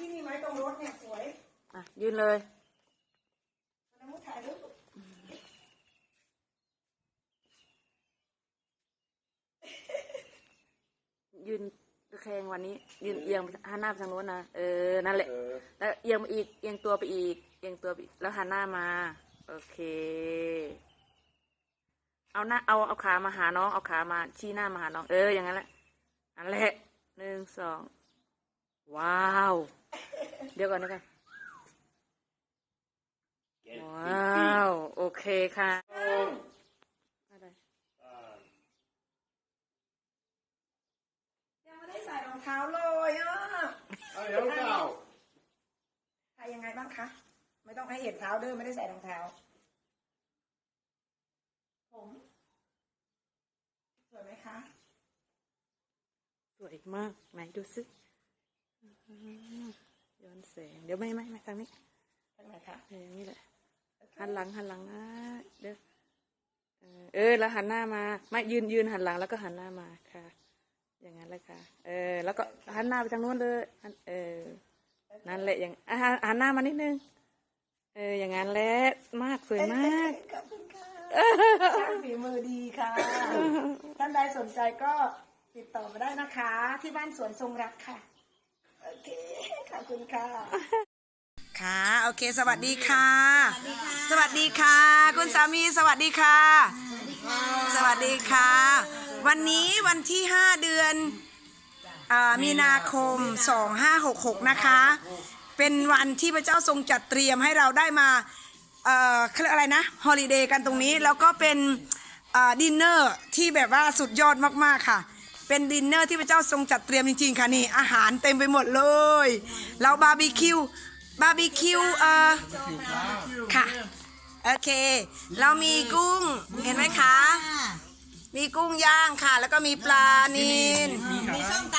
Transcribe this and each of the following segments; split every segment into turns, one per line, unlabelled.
ที่นี่ไหมตรงรถเนี่ยสวย
อะยืนเลย
น้ำมุถ่ายรูป
ยืนตะแคงวันนี้ ยืนเอียงหันหน้าไปทางโน้นนะเออนั่นแหละแล้วเอียงมาอีกเอียงตัวไปอีกเอียงตัวไปอีกแล้วหันหน้ามา โอเค เอาหน้าเอาเอาขามาหาน้อง เอาขามาชี้หน้ามาหาน้องเอออย่างนั้นแหละนั่นแหละหนึ่งสอง ว้าว เดี๋ยวก่อนเดี๋ยวก่อนว้าว โอเคค่ะอะไร
ยังไม่ได้ใส่รองเท้าเลยอะ
Hej, hallå!
ใส่ยังไงบ้างคะ ไม่ต้องให้เห็นเท้าเด้อไม่ได้ใส่รองเท้า ผมสวยไหมคะ
สวยมาก ไหนดูสิอื้อหือ ย้อนแสง เดี๋ยวไม่ไม่ไม่ทางนี้
ทางไหนคะ
เออนี่แหละ หันหลังหันหลังนะเดี๋ยวเออเออ แล้วหันหน้ามา ไม่ยืนยืนหันหลังแล้วก็หันหน้ามาค่ะ อย่างนั้นเลยค่ะ เออ แล้วก็หันหน้าไปทางโน้นเลยหันเออ นั่นแหละอย่างอะหันหันหน้ามานิดนึง เออ อย่างนั้นแหละมากสวยมาก
ขอบคุณค่ะช่างฝีมือดีค่ะ ท่านใดสนใจก็ติดต่อมาได้นะคะ ที่บ้านสวนทรงรักค่ะ โอเค ขอบคุณค่ะ ค่ะ โอเค สวัสดีค่ะ สวัสดีค่ะ คุณสามี สวัสดีค่ะ สวัสดีค่ะ วันนี้วันที่ 5 เดือนอ่ามีนาคม 2566 นะคะ เป็นวันที่พระเจ้าทรงจัดเตรียมให้เราได้มาเอ่อเขาเรียกอะไรนะฮอลิเดย์กันตรงนี้ แล้วก็เป็นดินเนอร์ที่แบบว่าสุดยอดมาก ๆ ค่ะ เป็นดินเนอร์ที่พระเจ้าทรงจัดเตรียมจริงๆค่ะนี่อาหารเต็มไปหมดเลย เราบาร์บีคิวบาร์บีคิวเอ่อค่ะโอเค เรามีกุ้งเห็นไหมคะ มีกุ้งย่างค่ะ แล้วก็มีปลานิล
มีส้มต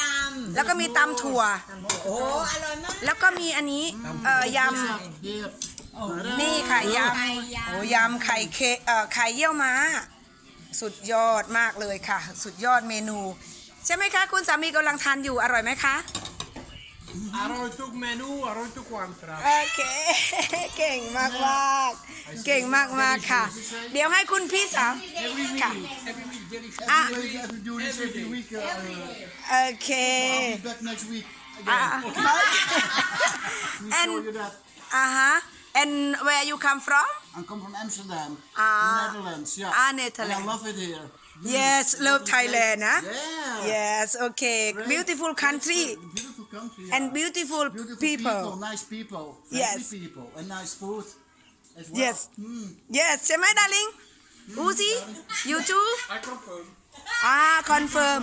แล้วก็มีตำถั่วำ
โอ้อร่อยมาก
แล้วก็มีอันนี้เอ่อยำนี่ค่ะยำโอ้ยำไข่เคเอ่อไข่เยี่ยวม้า สุดยอดมากเลยค่ะ สุดยอดเมนู ใช่ไหมคะ คุณสามีกำลังทานอยู่อร่อยไหมคะ
Aroy tog menu, aroy tog kwantra.
โอเค เก่งมากมากๆเก่งมากมากๆค่ะ เดี๋ยวให้คุณพี่สาว
Every week,
ค่ะ
every week, very
Ah.
Every week, we do this every week. Uh,
โอเค
I'll be back next week.
อ่า
We
And-
show you that.
อ่าฮะ and where you come from
I come from Amsterdam,
Ah.
Netherlands. Yeah.
Ah,
And
Netherlands.
I love it here.
yes love Thailand นะ
Yeah.
yes okay beautiful country
Beautiful country. yeah.
and beautiful
Beautiful
people
nice people, friendly
Yes.
people, and nice food as well.
Yes.
Mm.
yes ใช่ไหม darling Uzi you too
I confirm.
อ่า confirm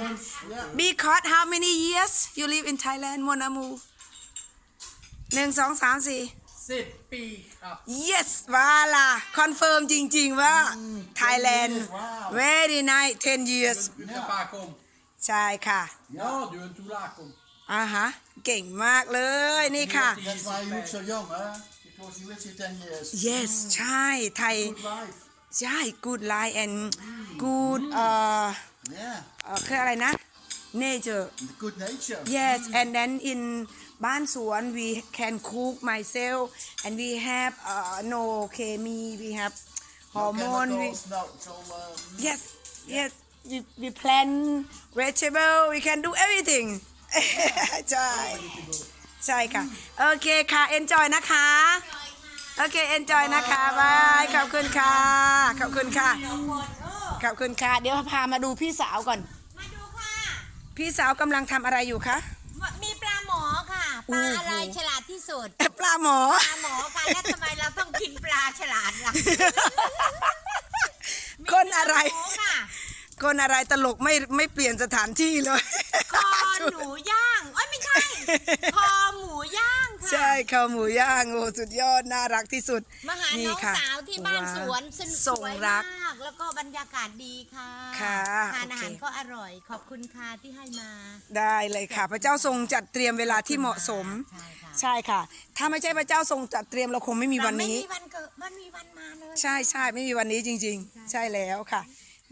Yeah.
because how many years you live in Thailand มนามูหนึ่งสองสามสี่
สิบปีครับ
yes ว่าล่ะ confirm จริง ๆ ว่า Thailand
years, wow.
very nice 10 years
พฤษภาคม
ใช่ค่ะ
เนาะเดือนตุลาคม
อ่าฮะ เก่งมากเลยนี่ค่ะ
That's why you look so young, huh? Because you lived here 10 years.
yes ใช่ไทย
Good life.
ใช่ good life and good เอ่อ
Yeah.
เอ่อคืออะไรนะ nature
Good nature.
yes and then in บ้านสวน we can cook myself and we have uh, no chemi we have
No
hormone we,
chemicals, no. So, um,
yes yes we, we plant vegetable we can do everything ใช่ใช่ค่ะ โอเคค่ะ enjoy นะคะ โอเค enjoy นะคะบายขอบคุณค่ะ ขอบคุณค่ะขอบคุณค่ะ เดี๋ยวพามาดูพี่สาวก่อน
มาดูค่ะ
พี่สาวกำลังทำอะไรอยู่คะ
มีปลาหมอค่ะ ปลาอะไรฉลาดที่สุด
ปลาหมอ
ปลาหมอค่ะแล้วทำไมเราต้องกินปลาฉลาดล่ะ
คนอะไร
หมูค่ะ
คนอะไรตลกไม่ไม่เปลี่ยนสถานที่เลย
คอหนูย่างเอ้ยไม่ใช่คอหมูย่างค่ะ
ใช่ข้าวหมูย่างโอ้สุดยอดน่ารักที่สุด
มาหาน้อง
ค่ะ
สาวที่บ้านสวนสนุก
ส่ง
สวย
รัก
มากแล้วก็บรรยากาศดีค่ะ
ค่ะ
ทานอาหาร
โอเค
ก็อร่อย ขอบคุณค่ะที่ให้มา
ได้เลยค่ะ พระเจ้าทรงจัดเตรียมเวลาที่เหมาะสม
ใช่ค่ะ
ใช่ค่ะ ถ้าไม่ใช่พระเจ้าทรงจัดเตรียมเราคงไม่มีวันนี้
เราไม่มีวันเกิดมันมีวันมาเลย
ใช่ใช่ไม่มีวันนี้จริง ๆ ใช่แล้วค่ะ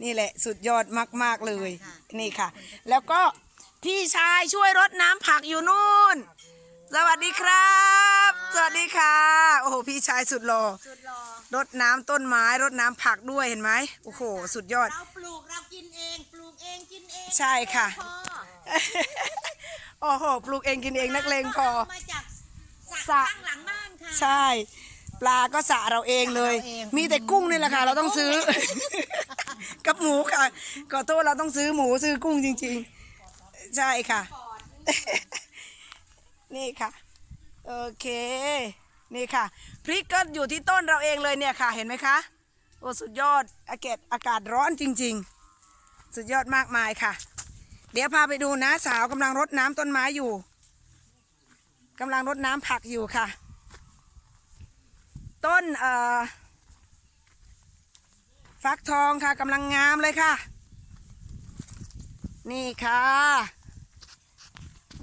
นี่แหละสุดยอดมาก ๆ เลยนี่ค่ะ แล้วก็พี่ชายช่วยรดน้ำผักอยู่นู่น สวัสดีครับ สวัสดีค่ะ โอ้โห พี่ชายสุดหล่อ
สุดรอ
รดน้ำต้นไม้รดน้ำผักด้วยเห็นไหมโอ้โห สุดยอด
เราปลูกเรากินเองปลูกเองกินเอง
ใช่ค่ะ
พอ
โอ้โห ปลูกเองกินเองนักเลงพอา
มาจากส
สระ
ระข้างหลังบ้านค่ะ
ใช่ ปลาก็สระเราเองเลย
สระเราเอง
มีแต่กุ้งนี่แหละค่ะ เราต้องซื้อ กับหมูค่ะขอโทษเราต้องซื้อหมูซื้อกุ้งจริง ๆ ใช่ค่ะ นี่ค่ะ โอเค นี่ค่ะ พริกก็อยู่ที่ต้นเราเองเลยเนี่ยค่ะ เห็นไหมคะ โอ้สุดยอด อากาศอากาศร้อนจริง ๆ สุดยอดมากมายค่ะ เดี๋ยวพาไปดูนะสาวกำลังรดน้ำต้นไม้อยู่กำลังรดน้ำผักอยู่ค่ะ ต้นเอ่อฟักทองค่ะกำลังงามเลยค่ะ นี่ค่ะ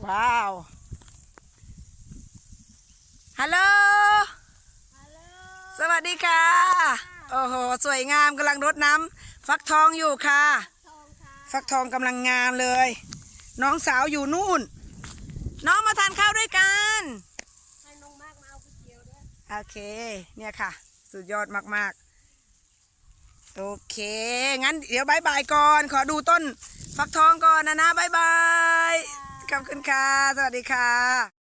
ว้าว ฮัลโหล สวัสดีค่ะ โอ้โห สวยงามกำลังรดน้ำฟักทองอยู่ค่ะ ฟักทองกำลังงามเลย น้องสาวอยู่นู่น น้องมาทานข้าวด้วยกันโอเค เนี่ยค่ะ สุดยอดมากๆ โอเค งั้นเดี๋ยวบายบายก่อน ขอดูต้น ฟักทองก่อนนะนะบายบาย ขอบคุณค่ะ สวัสดีค่ะ